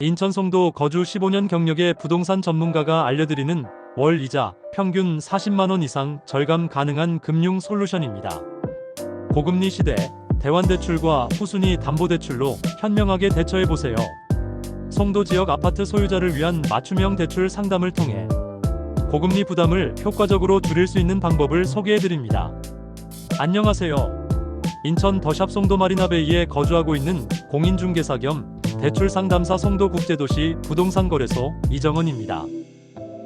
인천 송도 거주 15년 경력의 부동산 전문가가 알려드리는 월 이자 평균 40만원 이상 절감 가능한 금융 솔루션입니다. 고금리 시대 대환대출과 후순위 담보대출로 현명하게 대처해보세요. 송도 지역 아파트 소유자를 위한 맞춤형 대출 상담을 통해 고금리 부담을 효과적으로 줄일 수 있는 방법을 소개해드립니다. 안녕하세요. 인천 더샵 송도 마리나베이에 거주하고 있는 공인중개사 겸 대출 상담사 송도 국제도시 부동산 거래소 이정은입니다.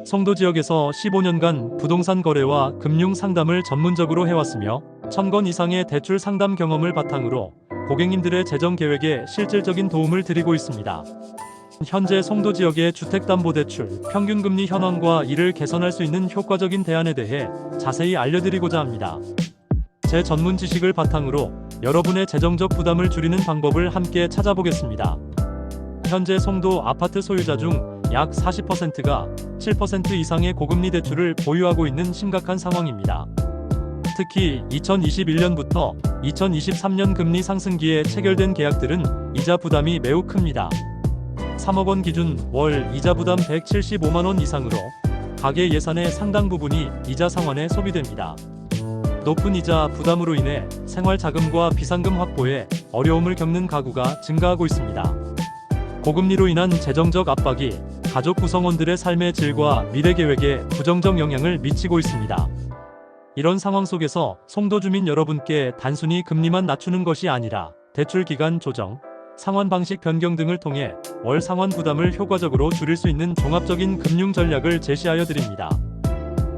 송도 지역에서 15년간 부동산 거래와 금융 상담을 전문적으로 해왔으며 1000건 이상의 대출 상담 경험을 바탕으로 고객님들의 재정 계획에 실질적인 도움을 드리고 있습니다. 현재 송도 지역의 주택담보대출 평균 금리 현황과 이를 개선할 수 있는 효과적인 대안에 대해 자세히 알려드리고자 합니다. 제 전문 지식을 바탕으로 여러분의 재정적 부담을 줄이는 방법을 함께 찾아보겠습니다. 현재 송도 아파트 소유자 중 약 40%가 7% 이상의 고금리 대출을 보유하고 있는 심각한 상황입니다. 특히 2021년부터 2023년 금리 상승기에 체결된 계약들은 이자 부담이 매우 큽니다. 3억 원 기준 월 이자 부담 175만 원 이상으로 가계 예산의 상당 부분이 이자 상환에 소비됩니다. 높은 이자 부담으로 인해 생활 자금과 비상금 확보에 어려움을 겪는 가구가 증가하고 있습니다. 고금리로 인한 재정적 압박이 가족 구성원들의 삶의 질과 미래 계획에 부정적 영향을 미치고 있습니다. 이런 상황 속에서 송도 주민 여러분께 단순히 금리만 낮추는 것이 아니라 대출 기간 조정, 상환 방식 변경 등을 통해 월 상환 부담을 효과적으로 줄일 수 있는 종합적인 금융 전략을 제시하여 드립니다.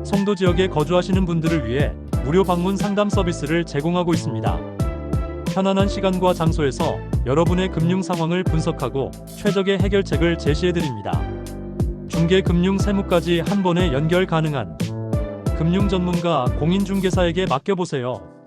송도 지역에 거주하시는 분들을 위해 무료 방문 상담 서비스를 제공하고 있습니다. 편안한 시간과 장소에서 여러분의 금융 상황을 분석하고 최적의 해결책을 제시해 드립니다. 중개 금융 세무까지 한 번에 연결 가능한 금융 전문가 공인중개사에게 맡겨보세요.